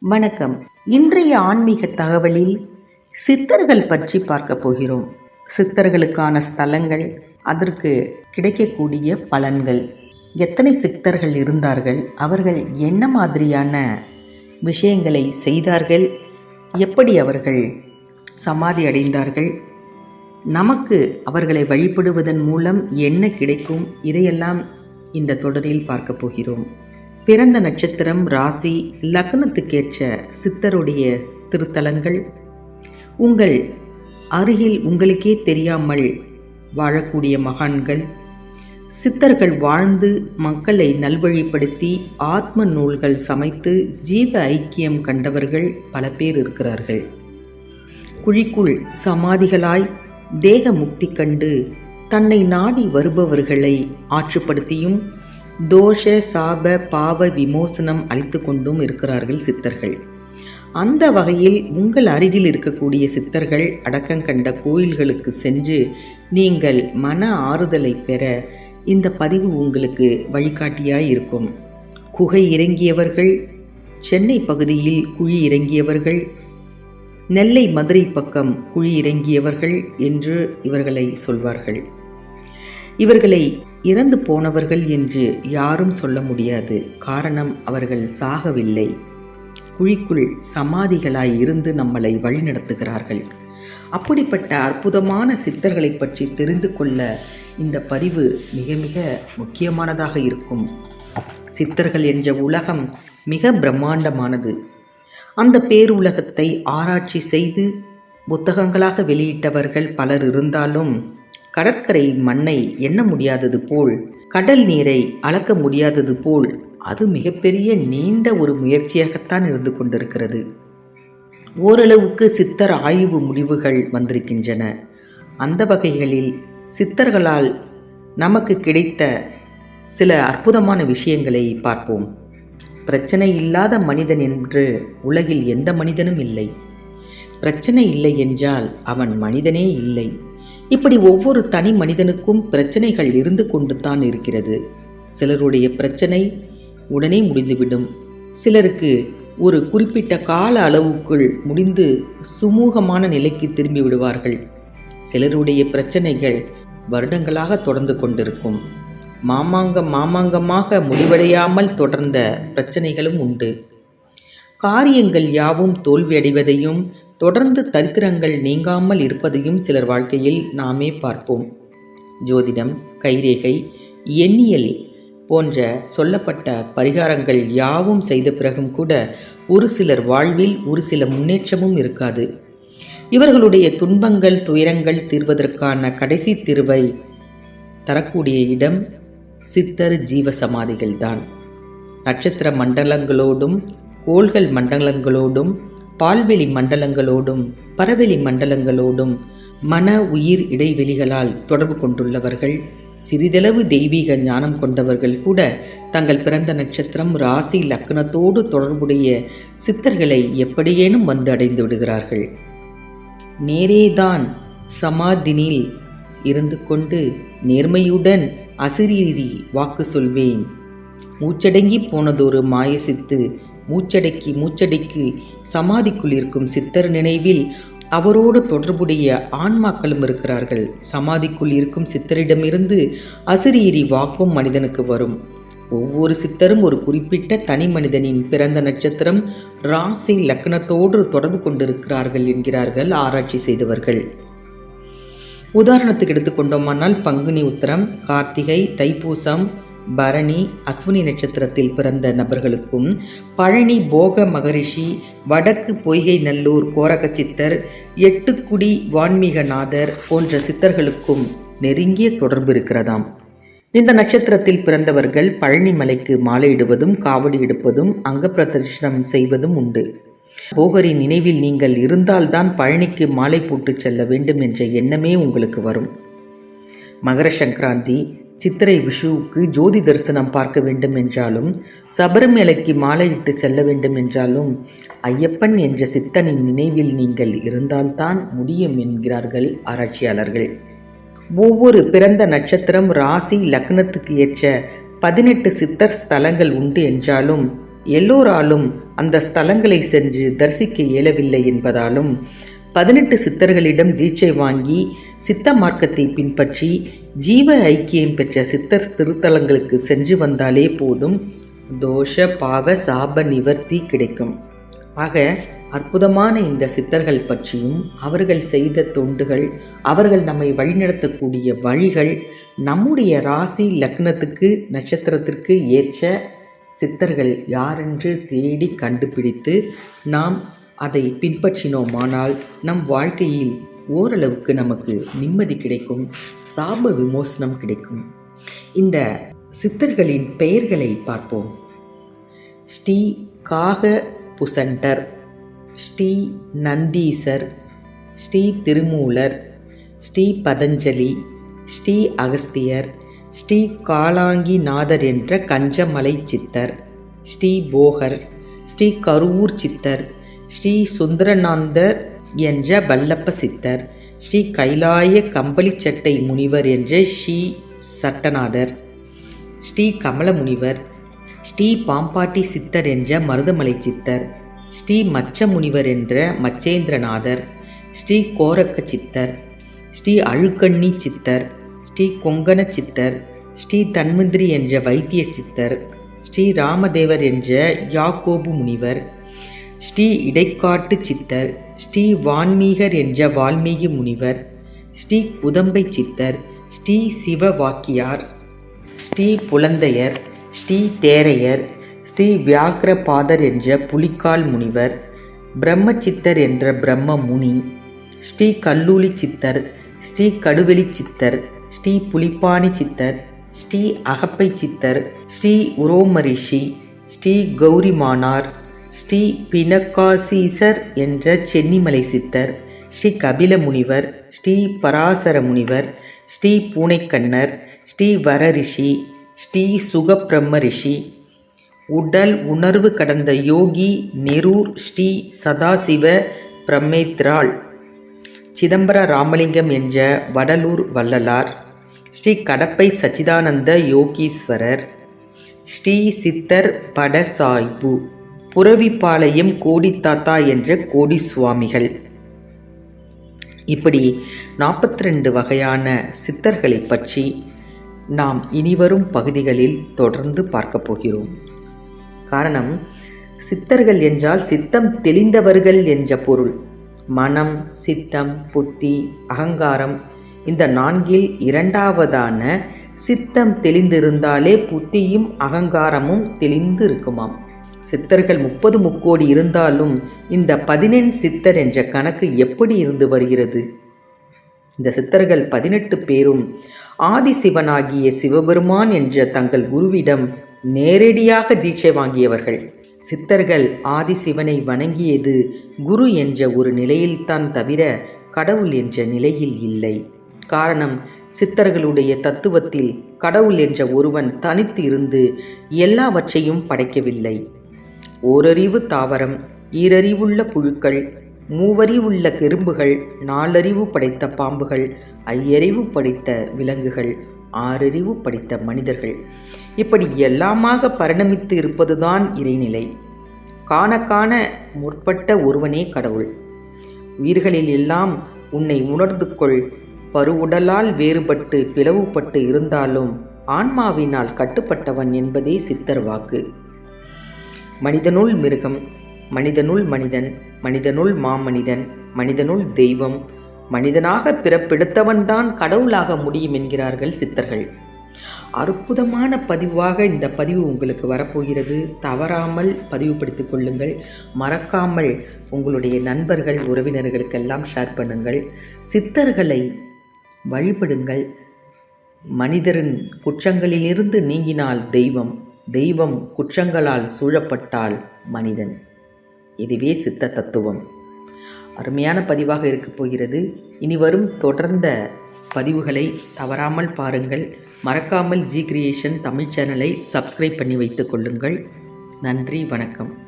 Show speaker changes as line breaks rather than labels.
வணக்கம். இன்றைய ஆன்மீக தகவலில் சித்தர்கள் பற்றி பார்க்க போகிறோம். சித்தர்களுக்கான ஸ்தலங்கள் அதற்கு கிடைக்கக்கூடிய பலன்கள். எத்தனை சித்தர்கள் இருந்தார்கள்? அவர்கள் என்ன மாதிரியான விஷயங்களை செய்தார்கள்? எப்படி அவர்கள் சமாதி அடைந்தார்கள்? நமக்கு அவர்களை வழிபடுவதன் மூலம் என்ன கிடைக்கும்? இதையெல்லாம் இந்த தொடரில் பார்க்க போகிறோம். பிறந்த நட்சத்திரம் ராசி லக்னத்துக்கேற்ற சித்தருடைய திருத்தலங்கள். உங்கள் அருகில் உங்களுக்கே தெரியாமல் வாழக்கூடிய மகான்கள். சித்தர்கள் வாழ்ந்து மக்களை நல்வழிப்படுத்தி ஆத்ம நூல்கள் சமைத்து ஜீவ ஐக்கியம் கண்டவர்கள் பல பேர் இருக்கிறார்கள். குழிக்குள் சமாதிகளாய் தேக முக்தி கண்டு தன்னை நாடி வருபவர்களை ஆற்றுப்படுத்தியும் தோஷ சாப பாவ விமோசனம் அளித்து கொண்டும் இருக்கிறார்கள் சித்தர்கள். அந்த வகையில் உங்கள் அருகில் இருக்கக்கூடிய சித்தர்கள் அடக்கங்கண்ட கோயில்களுக்கு சென்று நீங்கள் மன ஆறுதலை பெற இந்த பதிவு உங்களுக்கு வழிகாட்டியாய் இருக்கும். குகை இறங்கியவர்கள் சென்னை பகுதியில் குழி இறங்கியவர்கள் நெல்லை மதுரை பக்கம் குழி இறங்கியவர்கள் என்று இவர்களை சொல்வார்கள். இவர்களை இறந்து போனவர்கள் என்று யாரும் சொல்ல முடியாது. காரணம் அவர்கள் சாகவில்லை. குழிக்குள் சமாதிகளாய் இருந்து நம்மளை வழிநடத்துகிறார்கள். அப்படிப்பட்ட அற்புதமான சித்தர்களை பற்றி தெரிந்து கொள்ள இந்த பதிவு மிக மிக முக்கியமானதாக இருக்கும். சித்தர்கள் என்ற உலகம் மிக பிரம்மாண்டமானது. அந்த பேருலகத்தை ஆராய்ச்சி செய்து புத்தகங்களாக வெளியிட்டவர்கள் பலர் இருந்தாலும் கடற்கரை மண்ணை எண்ண முடியாதது போல் கடல் நீரை அளக்க முடியாதது போல் அது மிகப்பெரிய நீண்ட ஒரு முயற்சியாகத்தான் இருந்து கொண்டிருக்கிறது. ஓரளவுக்கு சித்தர் ஆய்வு முடிவுகள் வந்திருக்கின்றன. அந்த வகைகளில் சித்தர்களால் நமக்கு கிடைத்த சில அற்புதமான விஷயங்களை பார்ப்போம். பிரச்சனை இல்லாத மனிதன் என்று உலகில் எந்த மனிதனும் இல்லை. பிரச்சனை இல்லை என்றால் அவன் மனிதனே இல்லை. இப்படி ஒவ்வொரு தனி மனிதனுக்கும் பிரச்சனைகள் இருந்து கொண்டு தான் இருக்கிறது. சிலருடைய பிரச்சனை உடனே முடிந்துவிடும். சிலருக்கு ஒரு குறிப்பிட்ட கால அளவுக்குள் முடிந்து சுமூகமான நிலைக்கு திரும்பி விடுவார்கள். சிலருடைய பிரச்சனைகள் வருடங்களாக தொடர்ந்து கொண்டிருக்கும். மாமாங்கம் மாமாங்கமாக முடிவடையாமல் தொடர்ந்த பிரச்சனைகளும் உண்டு. காரியங்கள் யாவும் தோல்வியடைவதையும் தொடர்ந்து தரித்திரங்கள் நீங்காமல் இருப்பதையும் சிலர் வாழ்க்கையில் நாமே பார்ப்போம். ஜோதிடம் கைரேகை எண்ணியல் போன்ற சொல்லப்பட்ட பரிகாரங்கள் யாவும் செய்த பிறகும் கூட ஒரு சிலர் வாழ்வில் ஒரு சில முன்னேற்றமும் இருக்காது. இவர்களுடைய துன்பங்கள் துயரங்கள் தீர்வதற்கான கடைசி தீர்வை தரக்கூடிய இடம் சித்தர் ஜீவ சமாதிகள்தான் நட்சத்திர மண்டலங்களோடும் கோள்கள் மண்டலங்களோடும் பால்வெளி மண்டலங்களோடும் பரவெளி மண்டலங்களோடும் மன உயிர் இடைவெளிகளால் தொடர்பு கொண்டுள்ளவர்கள் சிறிதளவு தெய்வீக ஞானம் கொண்டவர்கள் கூட தங்கள் பிறந்த நட்சத்திரம் ராசி லக்னத்தோடு தொடர்புடைய சித்தர்களை எப்படியேனும் வந்து அடைந்து விடுகிறார்கள். நேரேதான் சமாதினில் இருந்து கொண்டு நேர்மையுடன் அசிரீரி வாக்கு சொல்வேன். மூச்சடங்கி போனதொரு மாயசித்து மூச்சடக்கி மூச்சடைக்கு சமாதிக்குள் இருக்கும் சித்தர் நினைவில் அவரோடு தொடர்புடைய ஆன்மாக்களும் இருக்கிறார்கள். சமாதிக்குள் இருக்கும் சித்தரிடமிருந்து அசிரீரி வாக்கும் மனிதனுக்கு வரும். ஒவ்வொரு சித்தரும் ஒரு குறிப்பிட்ட தனி மனிதனின் பிறந்த நட்சத்திரம் ராசி லக்னத்தோடு தொடர்பு கொண்டிருக்கிறார்கள் என்கிறார்கள் ஆராய்ச்சி செய்தவர்கள். உதாரணத்துக்கு எடுத்துக்கொண்டோமானால் பங்குனி உத்தரம் கார்த்திகை தைப்பூசம் பரணி அஸ்வினி நட்சத்திரத்தில் பிறந்த நபர்களுக்கும் பழனி போக மகரிஷி வடக்கு பொய்கை நல்லூர் கோரக சித்தர் எட்டுக்குடி வான்மீகநாதர் போன்ற சித்தர்களுக்கும் நெருங்கிய தொடர்பு இருக்கிறதாம். இந்த நட்சத்திரத்தில் பிறந்தவர்கள் பழனி மலைக்கு மாலையிடுவதும் காவடி எடுப்பதும் அங்க பிரதர்ஷனம் செய்வதும் உண்டு. போகரின் நினைவில் நீங்கள் இருந்தால்தான் பழனிக்கு மாலை போட்டு செல்ல வேண்டும் என்ற எண்ணமே உங்களுக்கு வரும். மகர சங்கராந்தி சித்திரை விஷுவுக்கு ஜோதி தரிசனம் பார்க்க வேண்டும் என்றாலும் சபரிமலைக்கு மாலையிட்டு செல்ல வேண்டும் என்றாலும் ஐயப்பன் என்ற சித்தனின் நினைவில் நீங்கள் இருந்தால்தான் முடியும் என்கிறார்கள் ஆராய்ச்சியாளர்கள். ஒவ்வொரு பிறந்த நட்சத்திரம் ராசி லக்னத்துக்கு ஏற்ற பதினெட்டு சித்தர் ஸ்தலங்கள் உண்டு என்றாலும் எல்லோராலும் அந்த ஸ்தலங்களை சென்று தரிசிக்க இயலவில்லை என்பதாலும் பதினெட்டு சித்தர்களிடம் தீட்சை வாங்கி சித்த மார்க்கத்தை பின்பற்றி ஜீவ ஐக்கியம் பெற்ற சித்தர் திருத்தலங்களுக்கு சென்று வந்தாலே போதும். தோஷ பாவ சாப நிவர்த்தி கிடைக்கும். ஆக அற்புதமான இந்த சித்தர்கள் பற்றியும் அவர்கள் செய்த தொண்டுகள் அவர்கள் நம்மை வழிநடத்தக்கூடிய வழிகள் நம்முடைய ராசி லக்னத்துக்கு நட்சத்திரத்திற்கு ஏற்ற சித்தர்கள் யாரென்று தேடி கண்டுபிடித்து நாம் அதை பின்பற்றினோமானால் நம் வாழ்க்கையில் ஓரளவுக்கு நமக்கு நிம்மதி கிடைக்கும் சாப விமோசனம் கிடைக்கும். இந்த சித்தர்களின் பெயர்களை பார்ப்போம். ஸ்ரீ காக புசண்டர் ஸ்ரீ நந்தீசர் ஸ்ரீ திருமூலர் ஸ்ரீ பதஞ்சலி ஸ்ரீ அகஸ்தியர் ஸ்ரீ காலாங்கிநாதர் என்ற கஞ்சமலை சித்தர் ஸ்ரீ போகர் ஸ்ரீ கருவூர் சித்தர் ஸ்ரீ சுந்தரநாந்தர் என்ற வல்லப்ப சித்தர் ஸ்ரீ கைலாய கம்பளிச்சட்டை முனிவர் என்ற ஸ்ரீ சட்டநாதர் ஸ்ரீ கமல முனிவர் ஸ்ரீ பாம்பாட்டி சித்தர் என்ற மருதமலை சித்தர் ஸ்ரீ மச்ச முனிவர் என்ற மச்சேந்திரநாதர் ஸ்ரீ கோரக்க சித்தர் ஸ்ரீ அழுக்கண்ணி சித்தர் ஸ்ரீ கொங்கண சித்தர் ஸ்ரீ தன்முந்திரி என்ற வைத்திய சித்தர் ஸ்ரீ ராமதேவர் என்ற யாக்கோபு முனிவர் ஸ்ரீ இடைக்காட்டு சித்தர் ஸ்ரீ வான்மீகர் என்ற வால்மீகி முனிவர் ஸ்ரீ குதம்பை சித்தர் ஸ்ரீ சிவ வாக்கியார் ஸ்ரீ புலந்தையர் ஸ்ரீ தேரையர் ஸ்ரீ வியாக்கிரபாதர் என்ற புலிக்கால் முனிவர் பிரம்ம சித்தர் என்ற பிரம்ம முனி ஸ்ரீ கல்லூலி சித்தர் ஸ்ரீ கடுவெளி சித்தர் ஸ்ரீ புலிப்பாணி சித்தர் ஸ்ரீ அகப்பை சித்தர் ஸ்ரீ உரோமரிஷி ஸ்ரீ கௌரிமானார் ஸ்ரீ பினக்காசீசர் என்ற சென்னிமலை சித்தர் ஸ்ரீ கபில முனிவர் ஸ்ரீ பராசர முனிவர் ஸ்ரீ பூனைக்கண்ணர் ஸ்ரீ வரரிஷி ஸ்ரீ சுகப்பிரம்ம ரிஷி உடல் உணர்வு கடந்த யோகி நெரூர் ஸ்ரீ சதாசிவ பிரம்மேத்ராள் சிதம்பர ராமலிங்கம் என்ற வடலூர் வள்ளலார் ஸ்ரீ கடப்பை சச்சிதானந்த யோகீஸ்வரர் ஸ்ரீ சித்தர் படசாய்பு. புறவிப்பாளையம் கோடித்தாத்தா என்ற கோடி சுவாமிகள் இப்படி நாற்பத்தி ரெண்டு வகையான சித்தர்களை பற்றி நாம் இனிவரும் பகுதிகளில் தொடர்ந்து பார்க்கப் போகிறோம். காரணம் சித்தர்கள் என்றால் சித்தம் தெளிந்தவர்கள் என்ற பொருள். மனம் சித்தம் புத்தி அகங்காரம் இந்த நான்கில் இரண்டாவதான சித்தம் தெளிந்திருந்தாலே புத்தியும் அகங்காரமும் தெளிந்து இருக்குமாம் சித்தர்கள் முப்பது முக்கோடி இருந்தாலும் இந்த பதினெண் சித்தர் என்ற கணக்கு எப்படி இருந்து வருகிறது? இந்த சித்தர்கள் பதினெட்டு பேரும் ஆதிசிவனாகிய சிவபெருமான் என்ற தங்கள் குருவிடம் நேரடியாக தீட்சை வாங்கியவர்கள். சித்தர்கள் ஆதிசிவனை வணங்கியது குரு என்ற ஒரு நிலையில்தான் தவிர கடவுள் என்ற நிலையில் இல்லை. காரணம் சித்தர்களுடைய தத்துவத்தில் கடவுள் என்ற ஒருவன் தனித்து இருந்து எல்லாவற்றையும் படைக்கவில்லை. ஓரறிவு தாவரம் ஈரறிவுள்ள புழுக்கள் மூவறிவுள்ள கெரும்புகள் நாலறிவு படைத்த பாம்புகள் ஐயறிவு படைத்த விலங்குகள் ஆறறிவு படைத்த மனிதர்கள். இப்படி எல்லாமாக பரிணமித்து இருப்பதுதான் இறைநிலை. காண காண முற்பட்ட ஒருவனே கடவுள். உயிர்களில் எல்லாம் உன்னை உணர்ந்து கொள். பருவுடலால் வேறுபட்டு பிளவுபட்டு இருந்தாலும் ஆன்மாவினால் கட்டுப்பட்டவன் என்பதே சித்தர் வாக்கு. மனிதனுள் மிருகம் மனிதனுள் மனிதன் மனிதனுள் மாமனிதன் மனிதனுள் தெய்வம் மனிதனாக பிறப்பெடுத்தவன்தான் கடவுளாக முடியும் என்கிறார்கள் சித்தர்கள். அற்புதமான பதிவாக இந்த பதிவு உங்களுக்கு வரப்போகிறது. தவறாமல் பதிவுபடுத்திக் கொள்ளுங்கள். மறக்காமல் உங்களுடைய நண்பர்கள் உறவினர்களுக்கெல்லாம் ஷேர் பண்ணுங்கள். சித்தர்களை வழிபடுங்கள். மனிதரின் குற்றங்களிலிருந்து நீங்கினால் தெய்வம். தெய்வம் குற்றங்களால் சூழப்பட்டால் மனிதன். இதுவே சித்த தத்துவம். அருமையான பதிவாக இருக்கப் போகிறது. இனி வரும் தொடர்ந்த பதிவுகளை தவறாமல் பாருங்கள். மறக்காமல் ஜி கிரியேஷன் தமிழ் சேனலை சப்ஸ்கிரைப் பண்ணி வைத்துக் கொள்ளுங்கள். நன்றி வணக்கம்.